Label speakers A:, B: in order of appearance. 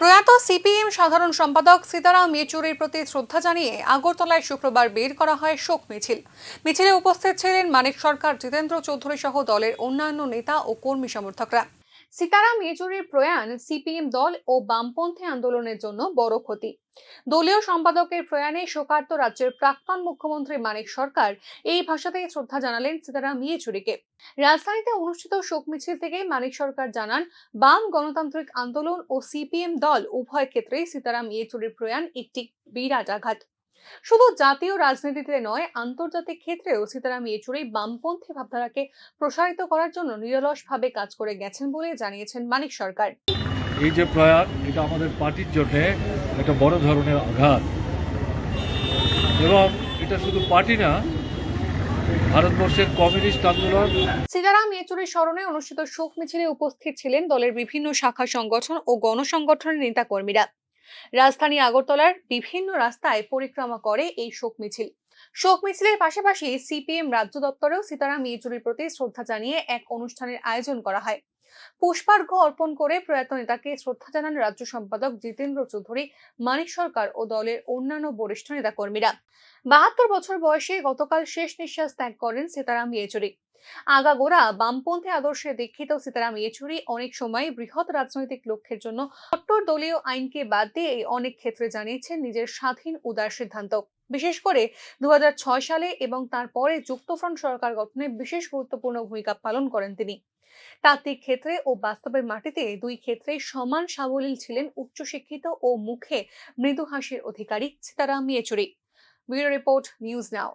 A: প্রয়াত সিপিএম সাধারণ সম্পাদক সীতারাম ইয়েচুরির প্রতি শ্রদ্ধা জানিয়ে আগরতলায় শুক্রবার বের করা হয় শোক মিছিল। মিছিলে উপস্থিত ছিলেন মানিক সরকার, জিতেন্দ্র চৌধুরী সহ দলের অন্যান্য নেতা ও কর্মী সমর্থকরা। সীতারাম ইয়েচুরির প্রয়াণ সিপিএম দল ও বামপন্থী আন্দোলনের জন্য বড় ক্ষতি। দলীয় সম্পাদকের প্রয়াণে শোকার্ত রাজ্যের প্রাক্তন মুখ্যমন্ত্রী মানিক সরকার এই ভাষাতেই শ্রদ্ধা জানালেন সীতারাম ইয়েচুরিকে রাজধানীতে অনুষ্ঠিত শোক মিছিল থেকে মানিক সরকার জানান, বাম গণতান্ত্রিক আন্দোলন ও সিপিএম দল উভয় ক্ষেত্রেই সীতারাম ইয়েচুরির প্রয়াণ একটি বিরাট আঘাত। শুধু জাতীয় রাজনীতিতে নয় আন্তর্জাতিক ক্ষেত্রেও সীতারাম ইয়েচুরি বামপন্থী ভাবধারাকে প্রসারিত করার জন্য নিরলসভাবে কাজ করে গেছেন বলে জানিয়েছেন মানিক সরকার।
B: এই যে প্রয়াস এটা আমাদের পার্টির জন্য একটা বড় ধরনের আঘাত। এবং এটা শুধু পার্টি না ভারতবর্ষের কমিউনিস্ট আন্দোলন।
A: সীতারাম ইয়েচুরির স্মরণে অনুষ্ঠিত শোক মিছিলে উপস্থিত ছিলেন দলের বিভিন্ন শাখা সংগঠন ও গণসংগঠনের নেতাকর্মীরা। রাজধানী আগরতলার বিভিন্ন রাস্তায় পরিক্রমা করে এই শোক মিছিল। শোক মিছিলের পাশাপাশি সিপিএম রাজ্য দপ্তরেও সীতারাম ইয়েচুরির প্রতি শ্রদ্ধা জানিয়ে এক অনুষ্ঠানের আয়োজন করা হয়। পুষ্পার্ঘ্য অর্পণ করে প্রয়াত নেতাকে শ্রদ্ধা জানান রাজ্য সম্পাদক জিতেন্দ্র চৌধুরী, মানিক সরকার ও দলের অন্যান্য বরিষ্ঠ নেতাকর্মীরা। বাহাত্তর বছর বয়সে গতকাল শেষ নিঃশ্বাস ত্যাগ করেন সীতারাম ইয়েচুরি। আগাগোড়া বামপন্থী আদর্শে দীক্ষিত সীতারাম ইয়েচুরি অনেক সময় বৃহৎ রাজনৈতিক লক্ষ্যের জন্য কট্টর দলীয় আইনকে বাদ দিয়ে অনেক ক্ষেত্রে জানিয়েছেন নিজের স্বাধীন উদার সিদ্ধান্ত। বিশেষ করে দু সালে এবং তারপরে যুক্তফ্রন্ট সরকার গঠনে বিশেষ গুরুত্বপূর্ণ ভূমিকা পালন করেন তিনি। তাত্ত্বিক ক্ষেত্রে ও বাস্তবের মাটিতে দুই ক্ষেত্রে সমান সাবলীল ছিলেন উচ্চশিক্ষিত ও মুখে মৃদু হাসির অধিকারী Sitaram Yechury. Bureau report, news now.